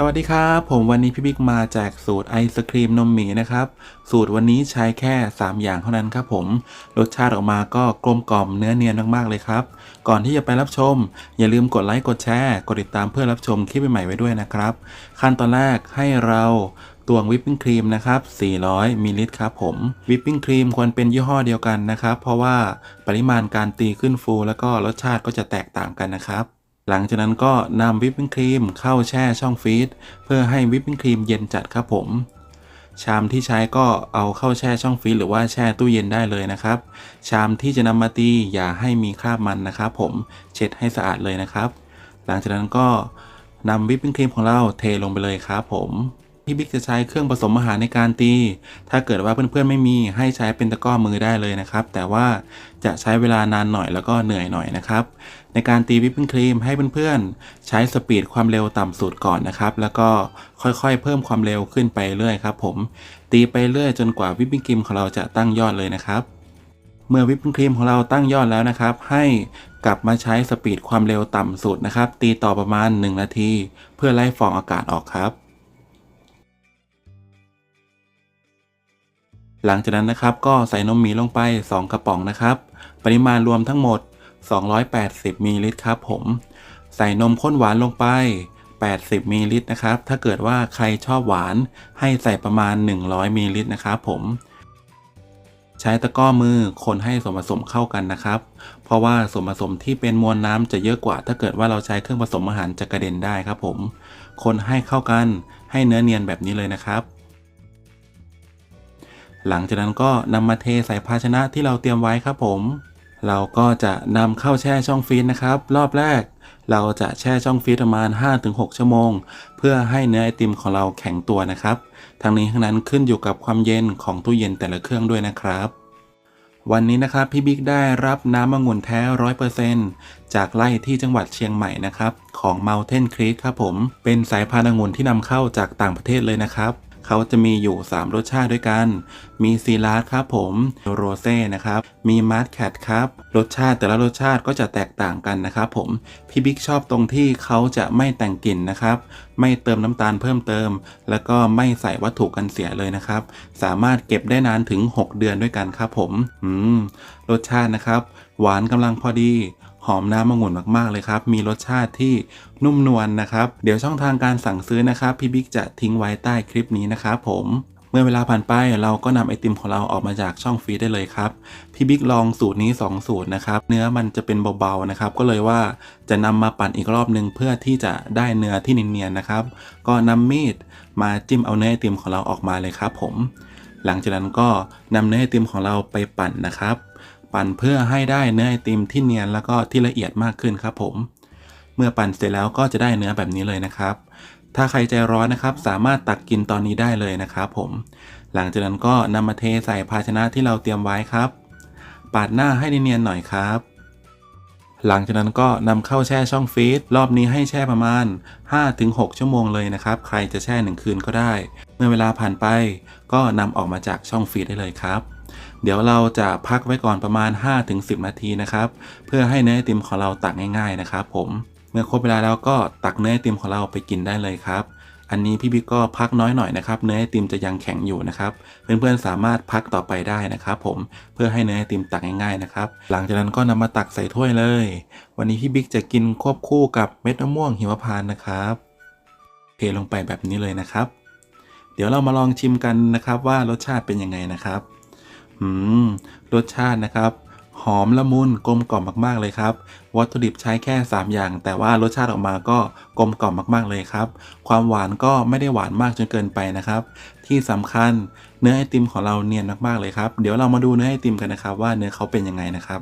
สวัสดีครับ ผมวันนี้พี่บิ๊กมาแจกสูตรไอศครีมนมหมีนะครับ สูตรวันนี้ใช้แค่ 3 อย่างเท่านั้นครับผม รสชาติออกมาก็กลมกล่อมเนื้อเนียนมากๆเลยครับ ก่อนที่จะไปรับชม อย่าลืมกดไลค์กดแชร์กดติดตามเพื่อรับชมคลิปใหม่ๆไว้ด้วยนะครับ ขั้นตอนแรกให้เราตวงวิปปิ้งครีมนะครับ 400 มิลลิลิตรครับผม วิปปิ้งครีมควรเป็นยี่ห้อเดียวกันนะครับ เพราะว่าปริมาณการตีขึ้นฟู แล้วก็รสชาติก็จะแตกต่างกันนะครับ หลังจากนั้นก็นำวิปปิ้งครีมเข้าแช่ช่องฟรีซเพื่อให้วิปปิ้งครีมเย็นจัดครับผม ชามที่ใช้ก็เอาเข้าแช่ช่องฟรีซหรือว่าแช่ตู้เย็นได้เลยนะครับ ชามที่จะนำมาตีอย่าให้มีคราบมันนะครับผมเช็ดให้สะอาดเลยนะครับ หลังจากนั้นก็นำวิปปิ้งครีมของเราเทลงไปเลยครับผม พี่บิ๊กจะใช้เครื่องผสมอาหารในการตี ถ้าเกิดว่าเพื่อนๆไม่มีให้ใช้เป็นตะกร้อมือได้เลยนะครับ แต่ว่าจะใช้เวลานานหน่อยแล้วก็เหนื่อยหน่อยนะครับ ในการตีวิปปิ้งครีมให้เพื่อนๆ ใช้สปีดความเร็วต่ำสุดก่อนนะครับ แล้วก็ค่อยๆ เพิ่มความเร็วขึ้นไปเรื่อยครับผม ตีไปเรื่อยจนกว่าวิปปิ้งครีมของเราจะตั้งยอดเลยนะครับ เมื่อวิปปิ้งครีมของเราตั้งยอดแล้วนะครับ ให้กลับมาใช้สปีดความเร็วต่ำสุดนะครับ ตีต่อประมาณ 1 นาที เพื่อไล่ฟองอากาศออกครับ หลังจากนั้นนะครับก็ใส่นมหมีลงไป 2 กระป๋องนะครับ ปริมาณรวมทั้งหมด 280มิลลิลิตรครับผม ใส่นมข้นหวานลงไป 80มิลลิลิตรนะครับ ถ้าเกิดว่าใครชอบหวานให้ใส่ประมาณ 100มิลลิลิตรนะครับผม ใช้ตะกร้อมือคนให้ส่วนผสมเข้ากันนะครับ เพราะว่าส่วนผสมที่เป็นมวลน้ำจะเยอะกว่า ถ้าเกิดว่าเราใช้เครื่องผสมอาหารจะกระเด็นได้ครับผม คนให้เข้ากันให้เนื้อเนียนแบบนี้เลยนะครับ หลังจากนั้นก็นำมาเทใส่ภาชนะที่เราเตรียมไว้ครับผม เราก็จะนำเข้าแช่ช่องฟรีซนะครับ รอบแรก เราจะแช่ช่องฟรีซประมาณ 5-6 ชั่วโมง เพื่อให้เนื้อไอติมของเราแข็งตัวนะครับ ทั้งนี้ทั้งนั้นขึ้นอยู่กับความเย็นของตู้เย็นแต่ละเครื่องด้วยนะครับวันนี้นะครับพี่บิ๊กได้รับน้ำองุ่นแท้100%จากไร่ที่จังหวัดเชียงใหม่นะครับ ของ Mountain Creek ครับผม เป็นสายพันธุ์องุ่นที่นำเข้าจากต่างประเทศเลยนะครับ เขาจะมีอยู่ 3 รสชาติด้วยกัน มีซีลาสครับผมโรเซ่นะครับ มีมาร์ทแคทครับ รสชาติแต่ละรสชาติก็จะแตกต่างกันนะครับผม พี่บิ๊กชอบตรงที่เขาจะไม่แต่งกลิ่นนะครับ ไม่เติมน้ำตาลเพิ่มเติม แล้วก็ไม่ใส่วัตถุกันเสียเลยนะครับ สามารถเก็บได้นานถึง 6 เดือนด้วยกันครับผม อืม รสชาตินะครับ หวานกำลังพอดี หอมน้ำองุ่นมากๆเลยครับ มีรสชาติที่นุ่มนวลนะครับ เดี๋ยวช่องทางการสั่งซื้อนะครับ พี่บิ๊กจะทิ้งไว้ใต้คลิปนี้นะครับผมเมื่อเวลาผ่านไปเราก็นำไอติมของเราออกมาจากช่องฟรีได้เลยครับ พี่บิ๊กลองสูตรนี้ 2 สูตรนะครับ เนื้อมันจะเป็นเบาๆนะครับ ก็เลยว่าจะนำมาปั่นอีกรอบหนึ่งเพื่อที่จะได้เนื้อที่เนียนๆนะครับ ก็นำมีดมาจิ้มเอาเนื้อไอติมของเราออกมาเลยครับ ผม หลังจากนั้นก็นำเนื้อไอติมของเราไปปั่นนะครับ ปั่นเพื่อให้ได้เนื้อไอติมที่เนียนแล้วก็ที่ละเอียดมากขึ้นครับผม เมื่อปั่นเสร็จแล้วก็จะได้เนื้อแบบนี้เลยนะครับ ถ้าใครใจร้อนนะครับ สามารถตักกินตอนนี้ได้เลยนะครับผม หลังจากนั้นก็นำมาเทใส่ภาชนะที่เราเตรียมไว้ครับ ปาดหน้าให้เนียนๆหน่อยครับ หลังจากนั้นก็นำเข้าแช่ช่องฟรีซรอบนี้ให้แช่ประมาณ 5-6 ชั่วโมงเลยนะครับ ใครจะแช่ 1 คืนก็ได้ เมื่อเวลาผ่านไป ก็นำออกมาจากช่องฟรีซได้เลยครับ เดี๋ยวเราจะพักไว้ก่อนประมาณ 5-10 นาทีนะครับ เพื่อให้เนื้อไอติมของเราตักง่าย ๆนะครับ ผม เมื่อครบเวลาแล้วก็ตักเนื้อไอติมของเราไปกินได้เลยครับ อันนี้พี่บิ๊กก็พักน้อยหน่อยนะครับเนื้อไอติมจะยังแข็งอยู่นะครับเพื่อนๆสามารถพักต่อไปได้นะครับ ผมเพื่อให้เนื้อไอติมตักง่ายๆนะครับหลังจากนั้นก็นำมาตักใส่ถ้วยเลย วันนี้พี่บิ๊กจะกินควบคู่กับเม็ดมะม่วงหิมพานต์นะครับเทลงไปแบบนี้เลยนะครับ เดี๋ยวเรามาลองชิมกันนะครับว่ารสชาติเป็นยังไงนะครับอืมรสชาตินะครับ หอมละมุนกลมกล่อมมากๆเลยครับ วัตถุดิบใช้แค่ 3 อย่าง แต่ว่ารสชาติออกมาก็กลมกล่อมมากๆเลยครับ ความหวานก็ไม่ได้หวานมากจนเกินไปนะครับ ที่สำคัญเนื้อไอติมของเราเนียนมากๆเลยครับ เดี๋ยวเรามาดูเนื้อไอติมกันนะครับ ว่าเนื้อเขาเป็นยังไงนะครับ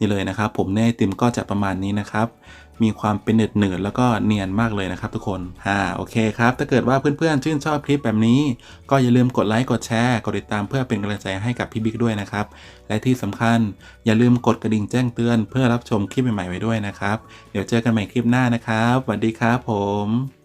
นี่เลยนะครับ ผมเนื้อไอติมก็จะประมาณนี้นะครับ มีความเป็นเนืดเนืดๆแล้วก็เนียนมากเลยนะครับทุกคนอ่าโอเคครับ ถ้าเกิดว่าเพื่อนๆชื่นชอบคลิปแบบนี้ ก็อย่าลืมกดไลค์กดแชร์กดติดตามเพื่อเป็นกำลังใจให้กับพี่บิ๊กด้วยนะครับ และที่สำคัญอย่าลืมกดกระดิ่งแจ้งเตือน เพื่อรับชมคลิปใหม่ๆไว้ด้วยนะครับ เดี๋ยวเจอกันใหม่คลิปหน้านะครับสวัสดีครับผม